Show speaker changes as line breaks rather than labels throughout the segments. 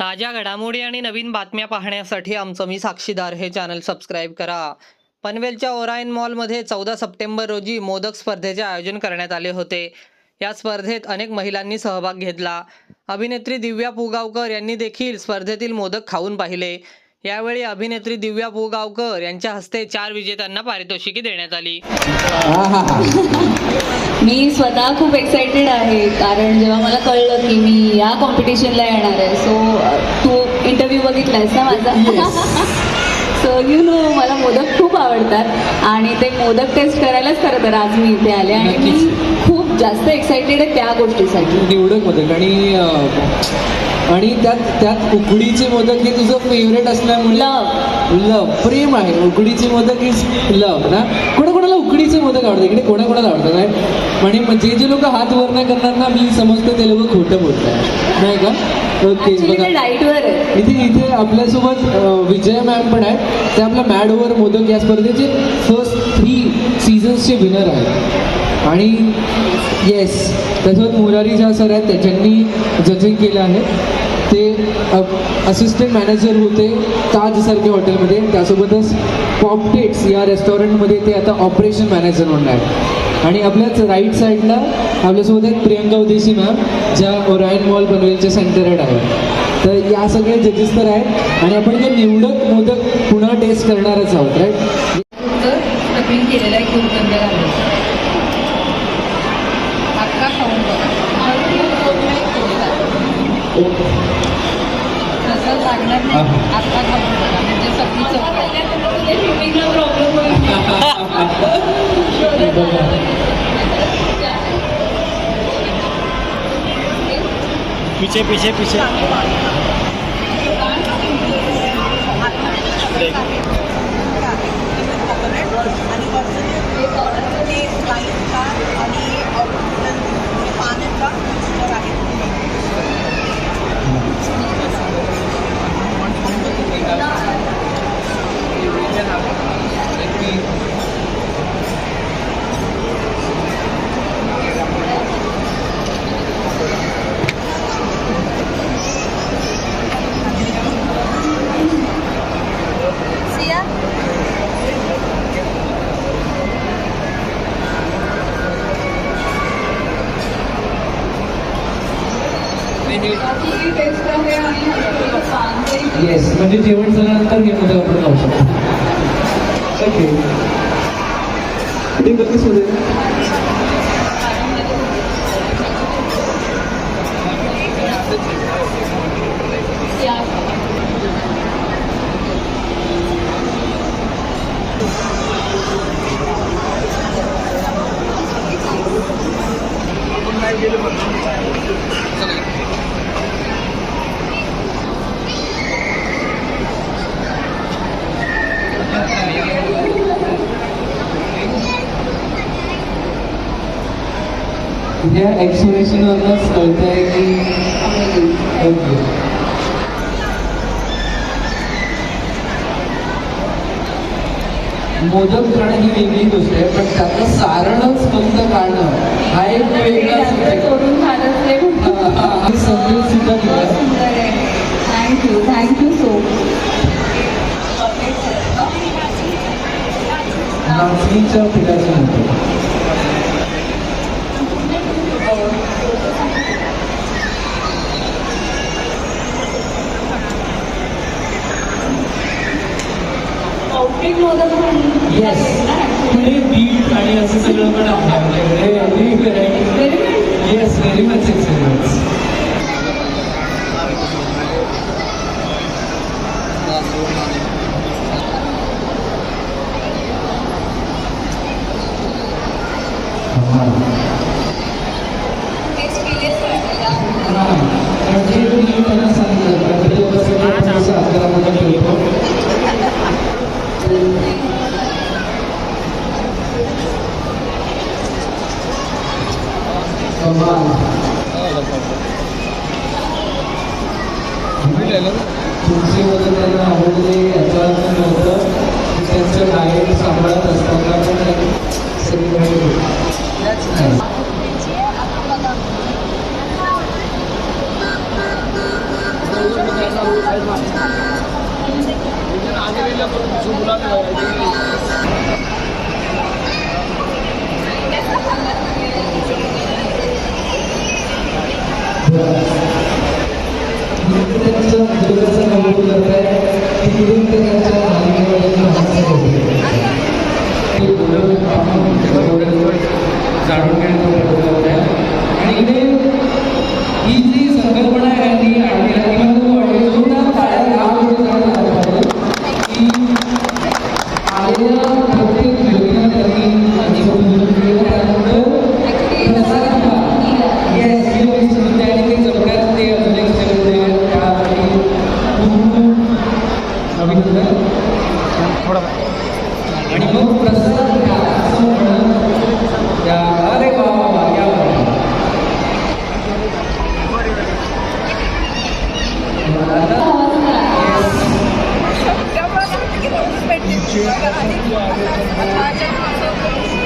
ताज्या घडामोडी आणि नवीन बातम्या पाहण्यासाठी आमचं मी साक्षीदार हे चॅनल सबस्क्राईब करा. पनवेलच्या ओरायन मॉलमध्ये चौदा सप्टेंबर रोजी मोदक स्पर्धेचे आयोजन करण्यात आले होते. या स्पर्धेत अनेक महिलांनी सहभाग घेतला. अभिनेत्री दिव्या पुगावकर यांनी देखील स्पर्धेतील मोदक खाऊन पाहिले. यावेळी अभिनेत्री दिव्या पुगावकर यांच्या हस्ते चार विजेत्यांना पारितोषिके देण्यात आली.
मी स्वतः खूप एक्सायटेड आहे कारण जेव्हा मला कळलं की मी या कॉम्पिटिशनला येणार आहे सो तू इंटरव्ह्यू बघितलायस ना माझा? सो यू नो मला मोदक खूप आवडतात आणि ते मोदक टेस्ट करायलाच खरं तर आज मी इथे आले आणि मी खूप जास्त एक्सायटेड आहे त्या गोष्टीसाठी.
निवडक मोदक आणि आणि त्यात त्यात उकडीचे मोदक हे तुझं फेवरेट असल्यामुळे
Love.
लव प्रेम आहे. उकडीचे मोदक इज लव ना? कोणाकोणाला उकडीचे मोदक आवडतात इकडे कोणाकोणाला आवडतात आहे आणि मग जे जे लोक हात वर नाही करणार ना मी समजतो ते लोक खोटं बोलतात नाही का? ओके बघा.
आहे.
इथे इथे आपल्यासोबत विजय मॅम पण आहेत. ते आपल्या मॅड ओव्हर मोदक या स्पर्धेचे फर्स्ट थ्री सीझन्सचे विनर आहेत. आणि येस त्यासोबत मुरारी ज्या सर आहेत. त्यांनी जजिंग केलं आहे. ते असिस्टंट मॅनेजर होते ताजसारख्या हॉटेलमध्ये त्यासोबतच पॉपटेट्स या रेस्टॉरंटमध्ये ते आता ऑपरेशन मॅनेजर म्हणून आहेत आणि आपल्याच राईट साईडला आपल्यासोबत एक प्रियंका उदेशी मॅम ज्या ओरायन मॉल पनवेलच्या सेंटर हेड आहेत तर या सगळ्या जजेस तर आहेत. आणि आपण ते निवडक मोदक पुन्हा टेस्ट करणारच आहोत राईट
केलेला आहे. खूप
खाऊन बघा. लागणार नाही. खाऊन बघा. म्हणजे सगळी
पीछे पीछे पीछे
आणि वरचं ते स्लाईसचा आणि ऑरिजिनल पाण्याचा मिक्सचर आहे
टेस्ट आहे आणि
येस म्हणजे जेवण झाल्यानंतर हे मोदक आपण खाऊ शकतो ओके कुठे बघतेस मध्ये या एक्सप्रेशनवरच कळत आहे की मोदक खाणं ही वेगळी गोष्ट आहे पण त्यातलं सारणच फक्त खाणं हा एक संदेश सुद्धा दिला
आहे. थँक्यू थँक्यू सो
नाचणीच्या पिठाचं म्हणतो
औटिंग मोदक म्हणून
येस पुढे बीट आणि असं सगळं पण आहे आपल्याकडे very yes very much experience
रोज भेटते आणि माझ्या असं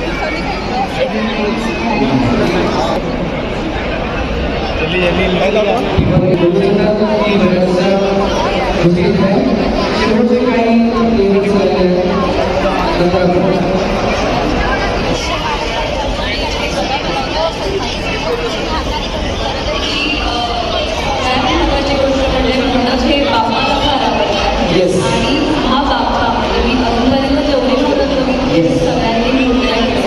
दिवसांनी
महत्वाची गोष्ट म्हणजे मोदक हे बाप्पाला फार आवडतात
येस
आणि हा बाप्पा म्हणजे मी अजूनपर्यंत जेवढे मोदक बघितले ते सगळ्यांनी मिळून केले.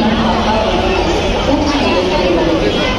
बाप्पा खूप छान आहे.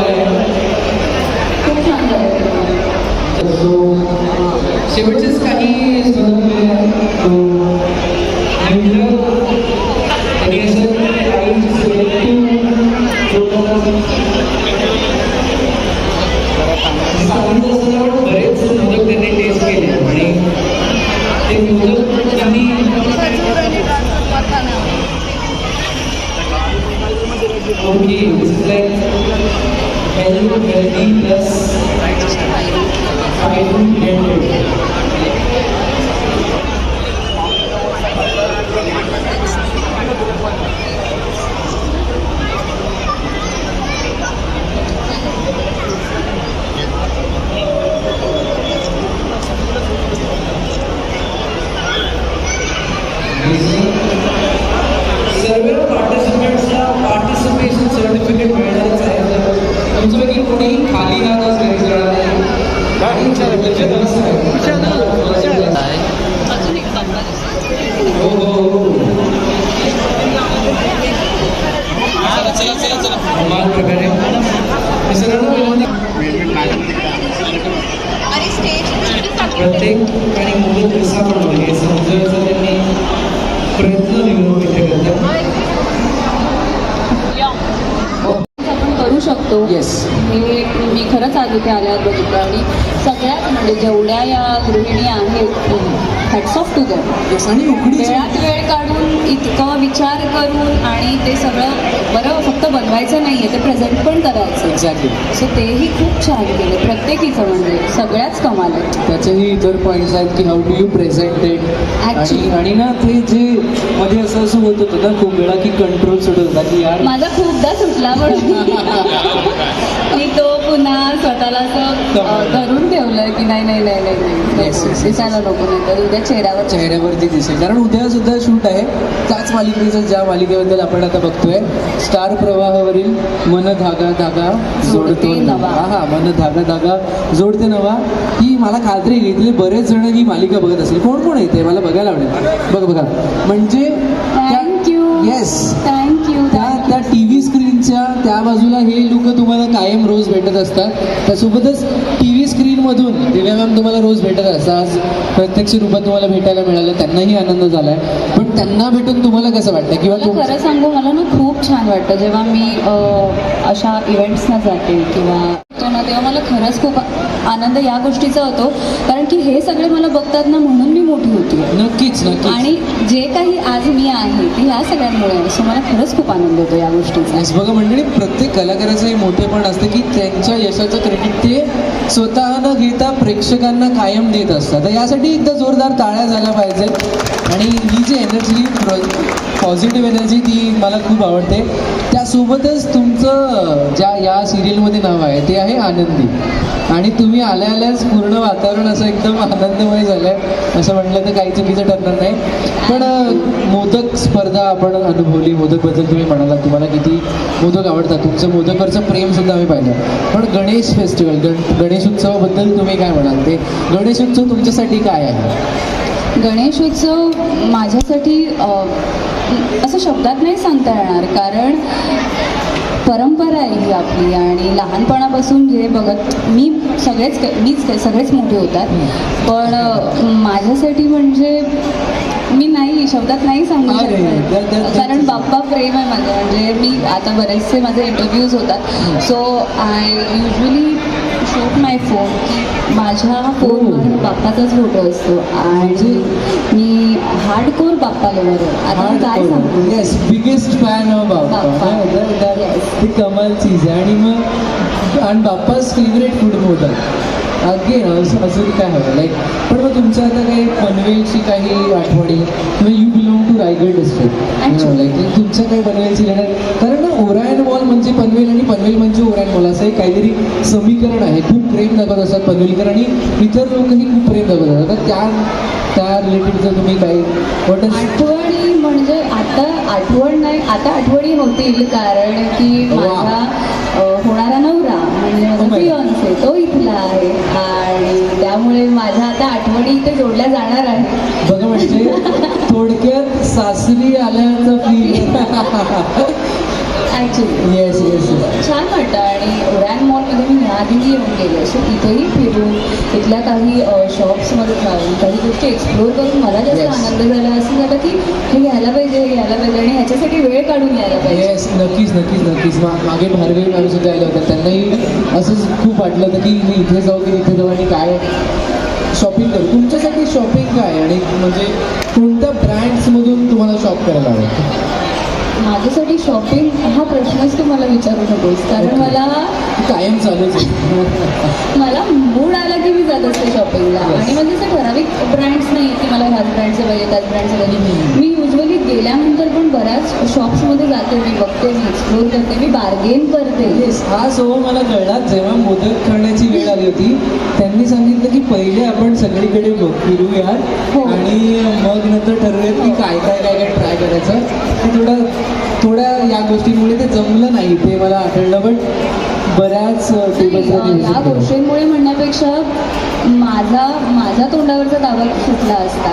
शेवटचेच काही स्वतंत्र आणि असं काही बरेच मोदक त्यांनी टेस्ट केले. आणि ते मोदक त्यांनी okay this is like healthy plus I don't get it. सर्व पार्टिसिपेंट्सला पार्टिसिपेशन सर्टिफिकेट मिळणारच आहे तर तुमच्यापैकी कोणी खाली राहत असेल काही हो हो हो कमाल प्रकारे मित्रांनो, प्रत्येक
आज इथे आल्यावर बघितलं आणि सगळ्यात म्हणजे जेवढ्या या गृहिणी आहेत हॅट्स ऑफ टू वेळात वेळ काढून इतकं विचार करून आणि ते सगळं बरं फक्त बनवायचं नाहीये ते प्रेझेंट पण करायचं.
एक्झॅक्टली
सो तेही खूप छान केले. प्रत्येकीचं म्हणजे सगळ्याच कमाल आहे
त्याचेही इतर पॉईंट्स आहेत की how do you present it आणि ना ते जे मध्ये असं असं होत होतं ना खूप वेळा की कंट्रोल सुटत होता की यार
माझा खूपदा सुटला म्हणून. मी तो पुन्हा स्वतःला असं धरून ठेवलंय की नाही नाही नाही नाही. दिसायला नको नाही तर उद्या चेहऱ्यावर.
चेहऱ्यावरती दिसेल. कारण उद्या सुद्धा शूट आहे. त्याच मालिकेचं ज्या मालिकेबद्दल आपण आता बघतोय स्टार प्रवाहावरील मन धागा धागा जोडतो नवा. हा हा मन धागा धागा जोडते नवा. ही मला खात्री इथले बरेच जण ही मालिका बघत असेल कोण कोण येते मला बघायला आवडेल. बघ बघा. म्हणजे
thank you
yes
thank you
त्या टी व्ही स्क्रीनच्या त्या बाजूला हे लोक तुम्हाला कायम रोज भेटत असतात. त्यासोबतच टी व्ही स्क्रीनमधून दिव्या मॅम तुम्हाला रोज भेटत असतात. आज प्रत्यक्ष रूपात तुम्हाला भेटायला मिळालं. त्यांनाही आनंद झालाय. पण त्यांना भेटून तुम्हाला कसं वाटतं? किंवा
खरं सांगू मला ना खूप छान वाटतं. जेव्हा मी अशा इव्हेंट्सना जाते किंवा ना तेव्हा मला खरंच खूप आनंद या गोष्टीचा होतो. कारण की हे सगळे मला बघतात ना म्हणून मी मोठी होती.
नक्कीच नक्कीच.
आणि जे काही आज मी आहे ते ह्या सगळ्यांमुळे आहे. सो मला खरंच खूप आनंद होतो या गोष्टीचा.
बघा मंडळी प्रत्येक कलाकाराचं हे मोठेपण असतं की त्यांच्या यशाचं क्रेडिट ते स्वतः न घेता प्रेक्षकांना कायम देत असतात. तर यासाठी एकदा जोरदार टाळ्या झाल्या पाहिजेत. आणि ही जी एनर्जी पॉझिटिव्ह एनर्जी ती मला खूप आवडते. त्यासोबतच तुमचं ज्या या सिरियलमध्ये नाव आहे ते आहे आनंदी. आणि तुम्ही आल्या आल्याच पूर्ण वातावरण असं एकदम आनंदमय झालं आहे असं म्हटलं तर काही चुकीचं ठरणार नाही. पण मोदक स्पर्धा आपण अनुभवली. मोदकबद्दल तुम्ही म्हणाला तुम्हाला किती मोदक आवडतात? तुमचं मोदकवरचं प्रेमसुद्धा आम्ही पाहिलं. पण गणेश फेस्टिवल गण गणेश उत्सवाबद्दल तुम्ही काय म्हणाल? ते गणेश उत्सव तुमच्यासाठी काय आहे?
गणेश उत्सव माझ्यासाठी असं शब्दात नाही सांगता येणार कारण परंपरा आहे ही आपली आणि लहानपणापासून जे बघत मी सगळेच मीच काय सगळेच मोठे होतात. पण माझ्यासाठी म्हणजे मी नाही शब्दात नाही सांगू शकत. कारण बाप्पा प्रेम आहे माझं. म्हणजे मी आता बरेचसे माझे इंटरव्ह्यूज होतात. So I usually shoot my phone. माझ्या फोनवर बाप्पाचाच फोटो असतो. आणि मी हार्डकोर बाप्पा लवर आहे. आता मी काय सांगू?
Yes biggest fan
Bappa. Yes.
ती कमाल चीज आहे. आणि मग आणि बाप्पाच फेवरेट फूड मोदक अगेन असं असं काय हवं? लाईक पण मग तुमचं आता काही पनवेलची काही आठवणी? किंवा you belong to Raigad district. Like तुमचं काही पनवेलची रिलेटेड कारण ना ओरायन मॉल म्हणजे पनवेल आणि पनवेल म्हणजे ओरायन मॉल असं एक काहीतरी समीकरण आहे. खूप प्रेम दाखवत असतात पनवेलकर आणि इतर लोकही खूप प्रेम दाखवत असतात. तर त्या त्या रिलेटेड जर तुम्ही काही
आठवणी म्हणजे आता आठवण नाही आता आठवणी होतील कारण की
वा.
माझा अ, होणारा फियॉन्से तो इथला आहे आणि त्यामुळे माझ्या आता आठवणी इथे जोडल्या जाणार आहे
बघा म्हणजे थोडक्यात सासरी आल्याचं फील
ॲक्च्युली
येस येस
छान वाटतं आणि ओरॅन मॉलमध्ये मी ह्याआधीही येऊन गेले सो तिथेही फिरून तिथल्या काही शॉप्समध्ये जाऊन काही गोष्टी एक्सप्लोर करून मला जास्त. आनंद झाला असं झालं की हे घ्यायला पाहिजे हे घ्यायला पाहिजे आणि ह्याच्यासाठी वेळ काढून यायला पाहिजे.
येस नक्कीच नक्कीच नक्कीच. मा- मागे भार्गवी मॅम सुद्धा आल्या होत्या त्यांनाही असंच खूप वाटलं होतं की मी इथे जाऊ की तिथे जाऊ आणि काय शॉपिंग करू. तुमच्यासाठी शॉपिंग काय? आणि म्हणजे कोणत्या ब्रँड्समधून तुम्हाला शॉप करायला आवडतं?
माझ्यासाठी शॉपिंग हा प्रश्नच तू मला विचारू नकोस. कारण. मला
कायम चालूच आहे.
मला मूड आला की मी जात असते शॉपिंगला. आणि म्हणजे असं ठराविक ब्रँड्स नाही की मला ह्याच ब्रँडचे पाहिजे त्याच ब्रँडचे पाहिजे मी युजली गेल्यानंतर पण बऱ्याच शॉप्समध्ये जाते मी बघते मी एक्सप्लोर करते मी बार्गेन करते.
येस हा सोह मला कळला. जेव्हा मोदक करण्याची वेळ आली होती त्यांनी सांगितलं की पहिले आपण सगळीकडे बघ फिरूया
हो.
आणि मग नंतर ठरवूयात की काय काय काय काय ट्राय करायचं. ते थोडं थोड्या या गोष्टींमुळे ते जमलं नाही ते मला आठवलं पण बऱ्याच
या. गोष्टींमुळे म्हणण्यापेक्षा माझा माझ्या तोंडावरचा दावा सुटला असता.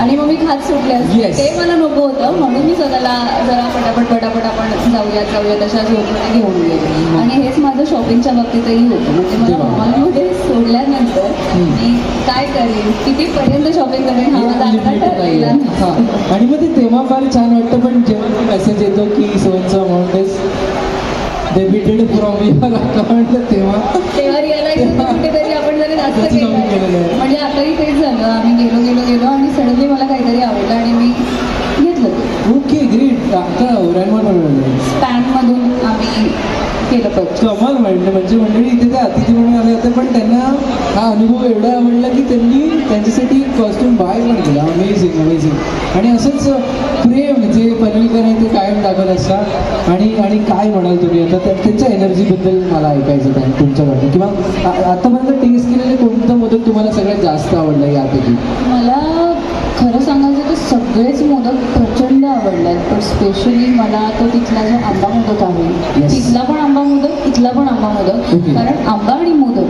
आणि मग मी खात सुटले असते. ते मला नको होतं म्हणून मी स्वतःला जरा पटापट पटापट आपण जाऊयात अशा झोपणे घेऊन गेले आणि हेच माझं शॉपिंगच्या बाबतीतही होतं म्हणजे मला. मॉलमध्ये सोडल्यानंतर. मी काय करेन कितीपर्यंत शॉपिंग करेन हा माझा ठरलेला.
हा. आणि मग ते तेव्हा फार छान वाटतं पण जेव्हा मेसेज येतो की सोनचं is debited from your account तेव्हा
तेव्हा रिअलाइज कुठेतरी आपण जरी जास्त. म्हणजे आताही तेच झालं आम्ही गेलो गेलो गेलो आणि सडनली मला काहीतरी आवडलं आणि मी
ओके ग्रेट
स्पॅनमधून आम्ही केलं पण
कमाल म्हणलं म्हणजे मंडळी इथे ते अतिथी म्हणून आले होते पण त्यांना हा अनुभव एवढा आवडला की त्यांनी त्यांच्यासाठी कॉस्ट्युम बाय पण केला. अमेझिंग अमेझिंग आणि असंच प्रेम जे पनवेलकर आहे ते कायम दाखवत असतात आणि आणि काय म्हणाल तुम्ही? आता त्या- त्यांच्या एनर्जीबद्दल मला ऐकायचं आहे तुमच्याकडनं किंवा आतापर्यंत टेस्ट केलेले कोणतं मोदक तुम्हाला सगळ्यात जास्त आवडलं यापैकी?
मला खरं तर सगळेच मोदक प्रचंड आवडल्यात पण स्पेशली मला तो तिथला जो आंबा मोदक आहे. तिथला पण आंबा मोदक इथला पण आंबा मोदक. कारण आंबा आणि मोदक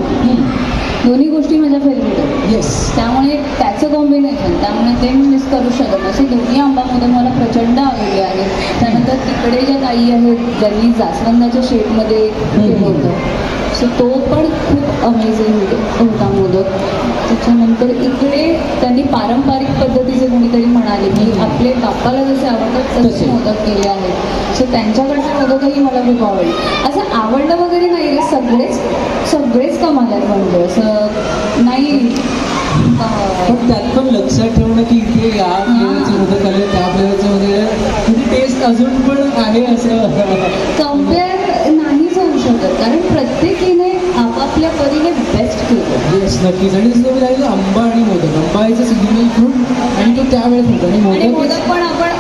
दोन्ही गोष्टी माझ्या फेवरेट आहेत
येस
त्यामुळे त्याचे कॉम्बिनेशन त्यामुळे ते मी मिस करू शकत. असे दोन्ही आंबा मोदक मला प्रचंड आवडले आहेत त्यानंतर तिकडे ज्या ताई आहेत ज्यांनी जास्वंदाच्या शेपमध्ये होतं सो तो पण खूप अमेझिंग होता मोदक. त्याच्यानंतर इकडे त्यांनी पारंपरिक पद्धतीचे कोणीतरी म्हणाले की आपले बाप्पाला जसे आवडतात तसे. मोदक केले आहेत. सो त्यांच्याकडचे मोदकही मला खूप आवडले. असं आवडलं वगैरे नाही रे सगळेच सगळेच कमाल आहेत म्हणजे. असं नाही
पण त्यात पण लक्षात ठेवणं की इथे या फ्लेवरचे मोदक आले त्या फ्लेवरचे म्हणजे टेस्ट अजून पण आहे असं.
कंपेअर शकत कारण प्रत्येकीने आपापल्या परीने बेस्ट केलं.
येस नक्कीच. आणि जसं मी सांगितलं आंबा आणि मोदक. आंबा इज अ सिग्नल फ्रूट आणि तो त्यावेळेस होतो. आणि मोदक
पण आपण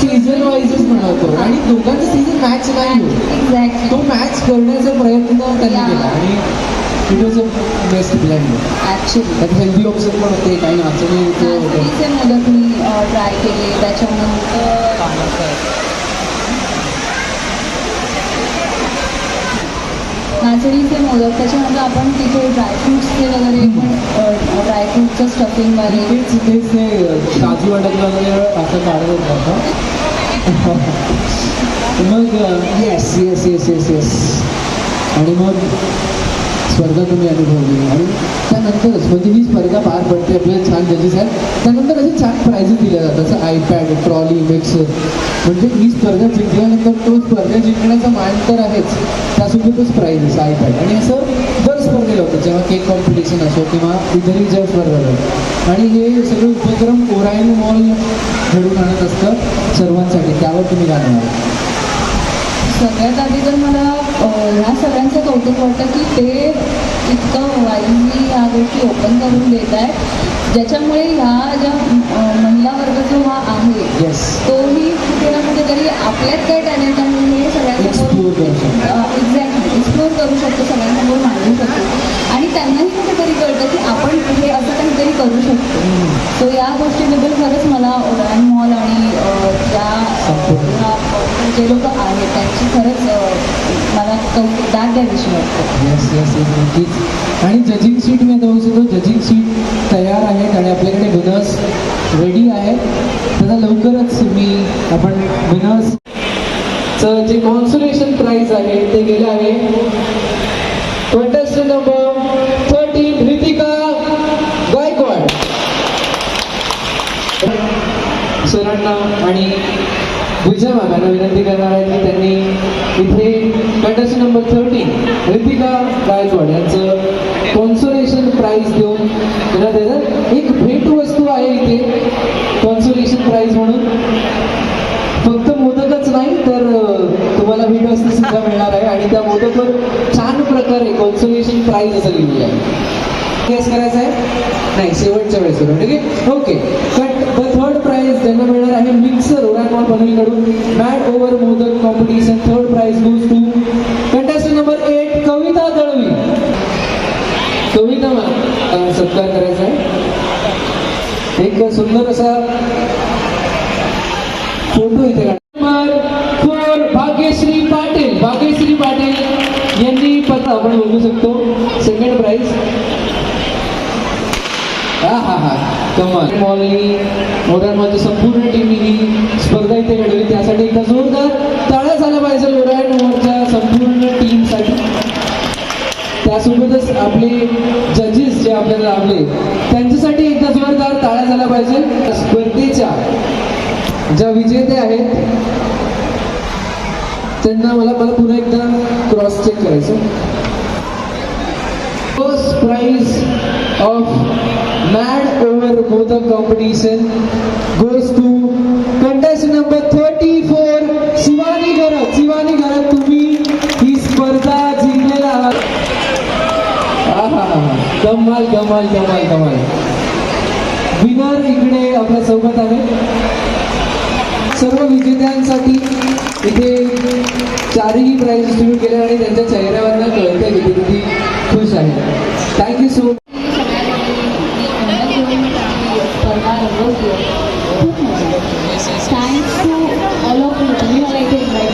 सीझन वाईजच बनवतो. आणि दोघांचं सीझन मॅच नाही होत. तो मॅच करण्याचा प्रयत्न त्यांनी. केला. आणि it was a best bland
actually
त्यात हेल्दी ऑप्शन पण होते. काही नाचणीचे होते
मोदक मी ट्राय केले. त्याच्यानंतर नाचणीचे मोदक त्याच्यानंतर आपण तिथे ड्रायफ्रुट्सचे वगैरे पण ड्रायफ्रुटचं स्टफिंग वगैरे.
काजू अडकला वगैरे असं काढत होतं मग yes yes yes yes yes आणि मग स्पर्धा तुम्ही अनुभवली आणि त्यानंतरच म्हणजे ही स्पर्धा पार पडते आपले छान जजेस आहेत त्यानंतर असे छान प्राइजेस दिल्या जातात. जसं आयपॅड ट्रॉली मिक्सर म्हणजे ही स्पर्धा जिंकल्यानंतर तो स्पर्धा जिंकण्याचा मान तर आहेच. त्यासोबतच प्राइजेस आयपॅड आणि असं दर स्पर्धेला होतं. जेव्हा केक कॉम्पिटिशन असो किंवा इतरही ज्या स्पर्धा आणि हे सगळे उपक्रम ओरायन मॉल घडून आणत असतं सर्वांसाठी. त्यावर तुम्ही गाणं
सगळ्यात आधी तर मला ह्या सगळ्यांचं कौतुक वाटतं की ते इतकं वाईजली ह्या गोष्टी ओपन करून देत आहेत. ज्याच्यामुळे ह्या ज्या महिला वर्ग जो हा आहे
येस
तोही कुठे ना कुठेतरी आपल्यात काय टॅलेंट आहे हे. एक्झॅक्टली एक्सप्लोर करू शकतो सगळ्यांसमोर मांडू शकतो. आणि त्यांनाही कुठेतरी कळतं की आपण हे असं काहीतरी करू शकतो. सो या गोष्टीबद्दल खरंच मला ओरायन मॉल आणि त्या जे लोक आहेत त्यांची खरंच मला कौतुक दाद द्यावीशी वाटतं.
येस येस येस नक्कीच. आणि जजिंग सीट मी बघू शकतो जजिंग सीट तयार आहेत आणि आपल्याकडे विनर्स रेडी आहेत. त्याचा लवकरच मी आपण तर जे कॉन्सोलेशन प्राईज आहे ते गेलं आहे. Contestant number thirteen Ritika Gaikwad सरांना आणि विजय बाबांना विनंती करणार आहे की त्यांनी इथे contest number thirteen Ritika Gaikwad यांचं कॉन्सुलेशन प्राईज देऊन त्यांना देतात एक भेटवस्तू आहे इथे कॉन्सोलेशन प्राईज म्हणून फक्त मोदकच नाही तर अं, तुम्हाला भेटवस्तू सुद्धा मिळणार आहे. आणि त्या मोदकवर छान प्रकारे कॉन्सोलेशन प्राईज असं लिहिलेलं आहे. गेस करायचं आहे? नाही शेवटच्या वेळेस करू ठीक आहे? Okay cut the third prize त्यांना मिळणार आहे mixer Orion mall पनवेलकडून mad over modak competition third prize goes to contestant number eight Kavita Dalvi. Kavita सत्कार करायचा आहे. एक सुंदर असा पत्र शकतो. सेकंड प्राइज हा हा हा. कमाल. मॉलनी संपूर्ण टीमनी ही स्पर्धा इथे घडवली. त्यासाठी एकदा जोरदार ताळा झाला पाहिजे मोरान मॉलच्या संपूर्ण टीमसाठी त्यासोबतच आपले जजेस जे आपल्याला लाभले त्यांच्यासाठी एकदा जोरदार ताळा झाला पाहिजे. स्पर्धेच्या ज्या विजेते आहेत त्यांना मला मला पुन्हा एकदा क्रॉस चेक करायचं. First of Mad over over competition goes to to contest number thirty four Shivani Garat Shivani Gharat तुम्ही ही स्पर्धा जिंकलेला आहात. आहाहा. कमाल कमाल कमाल कमाल. विनर इकडे आपल्यासोबत आहे. सर्व विजेत्यांसाठी इथे चारही प्राईज डिस्ट्रीब्यूट केले आणि त्यांच्या चेहऱ्यावरनं कळतं की किती खुश आहे Thank you
so much. Thanks to all of you.